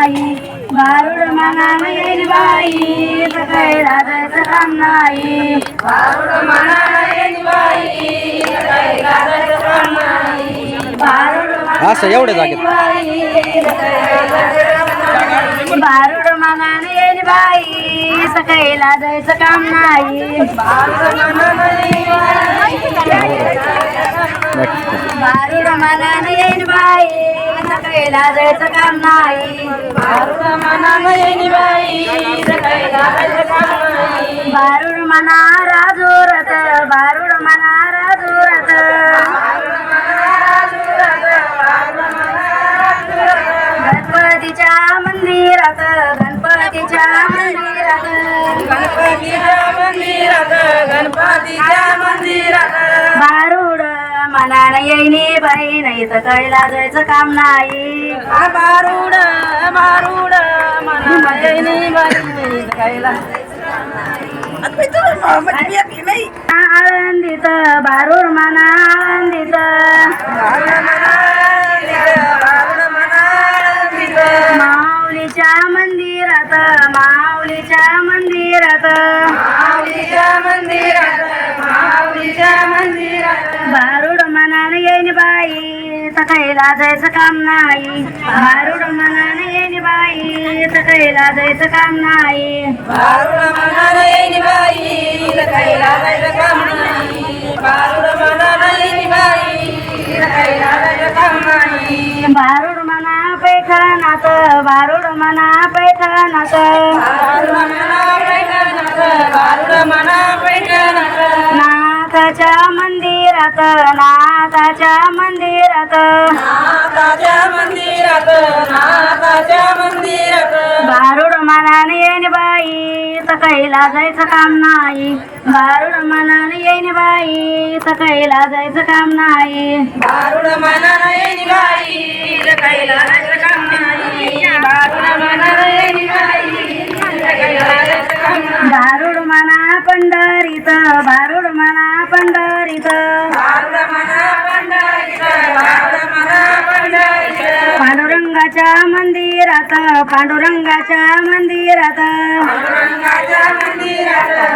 नाही मनानं येईन बाई. सकाळी लाजायचं काम नाही. भारुड मनानं येईन बाई काम नाही. मनानं असं नाही. भारुड मनानं येईन बाई. सकाळी लाजायचं काम नाही. मनानं येईन बाई. भारुड जायचं काम नाही. भारुड मनानं येईन बाई सकाळी लाजायचं काम नाही. मना राजूरत मना गणपतीच्या मंदिरात गणपतीच्या मंदिरात. गणपतीच्या मंदिरात गणपतीच्या येईनी बाई नाही तर काही लाजायचं काम नाही. भारुड भारुड मनानं येईनी बाई नाही आनंदित भारुड मना आनंदित माऊलीच्या मंदिरात माऊलीच्या मंदिरात. माऊलीच्या मंदिरात माऊलीच्या मंदिरात. येईन बाई सकाळी लाजायचं काम नाही. भारुड मनानं येईन बाई. सकाळी लाजायचं काम नाही. भारुड मनानं येईन बाई. सकाळी लाजायचं काम नाही. भारुड मनानं बाई. लाजायचं काम नाही. भारुड मना पैठणात भारुड मना पैठणात. भारुड मना पैठणात भारुड मना पैठणात. नाथाच्या मंदिरात नाथाच्या मंदिरात. नाथाच्या मंदिरात नाथाच्या मंदिरात. भारुड मनाने येईन बाई सकाळी लाजायचं काम नाही. भारुड मनाने येईन बाई सकाळी लाजायचं काम नाही. भारुड मनाने येईन बाई सकाळी लाजायचं काम नाही. भारुड मनाने येईन बाई सकाळी लाजायचं काम नाही. भारुड मना पंढरीत भारुड पांडुरंगाच्या मंदिरात पांडुरंगाच्या मंदिरात.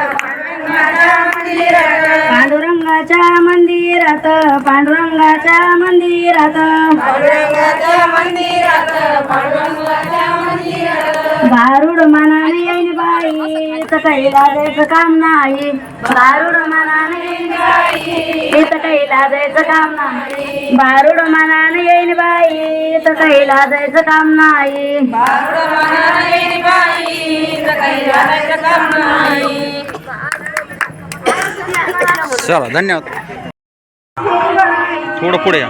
मंदिरात पांडुरंगाच्या मंदिरात. पांडुरंगाच्या मंदिरात पांडुरंगाच्या मंदिरात. भारुड मनाने येईन बाई सकाळी लाजायचं काम नाही. भारुड मनाने येईन बाई सकाळी लाजायचं काम नाही. भारुड मनाने येईन बाई सकाळी लाजायचं काम नाही. भारुड मनाने येईन बाई सकाळी लाजायचं काम नाही. चला धन्यवाद. थोडं पुढे या.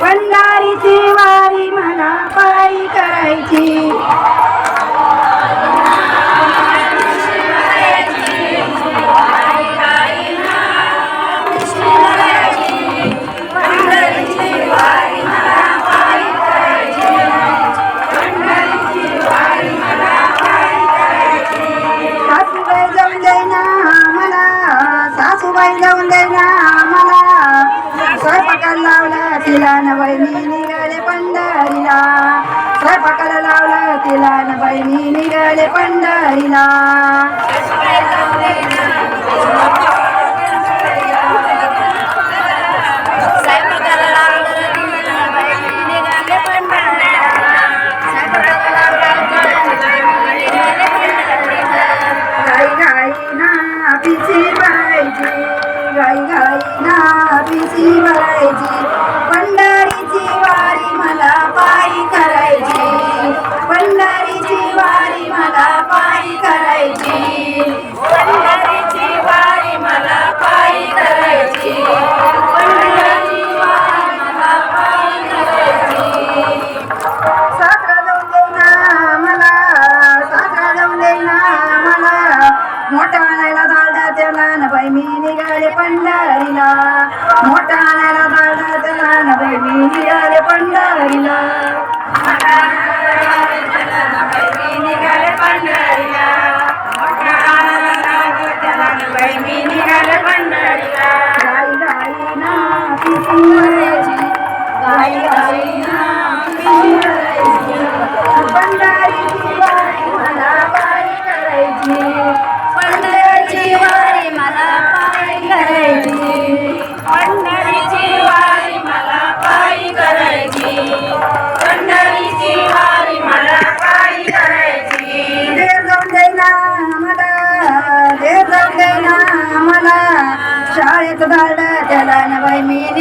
पंढरीची वारी मला पायी करायची. सासूबाई जाऊन देईना मला स्वयंपाकाला लावला तिला न बहिणी निघाले पंढरीला. स्वयंपाकाला लावला तिला न बहिणी निघाले पंढरीला. स्वयंपाकाला लावला तिला न बहिणी निघाले गाई गाई ना पिशी भरायची गाई गाई Thank you.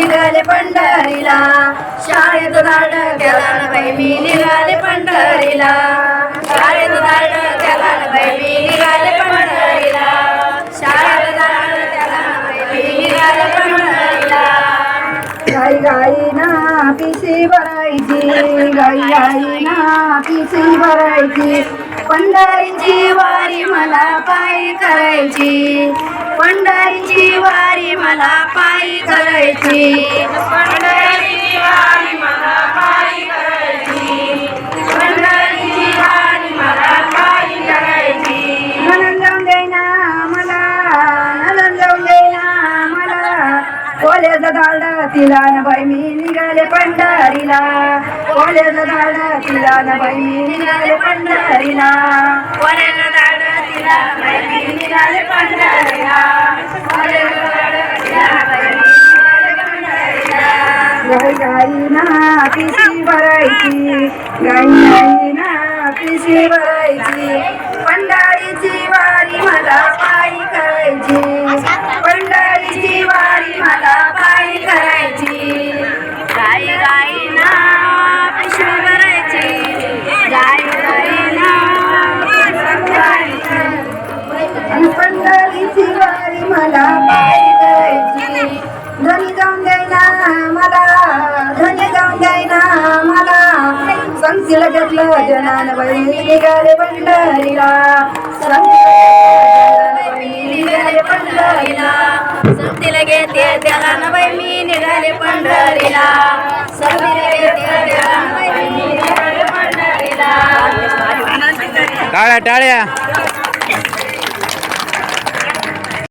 निघाले पंढरीला. शाळेत दाड केला ना बाई मी निघाले पंढरीला. शाळेत दाड केला ना बाई मी निघाले पंढरीला. शाळेत दाड केला ना बाई मी निघाले पंढरीला. गाई गाई ना पिशी भरायची गाई गाई ना पिशी भरायची. पंढरीची वारी मला पाय करायची. पंढरीची वारी मला पायी करायची. पंढरीची वारी मला पायी करायची. पंढरीची वारी मला पायी करायची. म्हणून जाऊन देईना मला म्हणून जाऊन देईना मला. कॉलेज धाड तिला न बाई मी निघाले पंढरीला. कॉलेज धाड तिला न बाई मी निघाले पंढरीला. कॉलेज धाड तिला बाई मी निघाले पंढरीला. कॉलेज पिशी भरायची पिशी भरायची पंढरीची वारी मला पायी करायची. निघाले पंढरीला. निघाले पंढरीला. संगतीला घेते त्याला न बाई मी निघाले पंढरीला. संगतीला घेते त्याला न बाई मी निघाले पंढरीला. टाळ्या टाळ्या.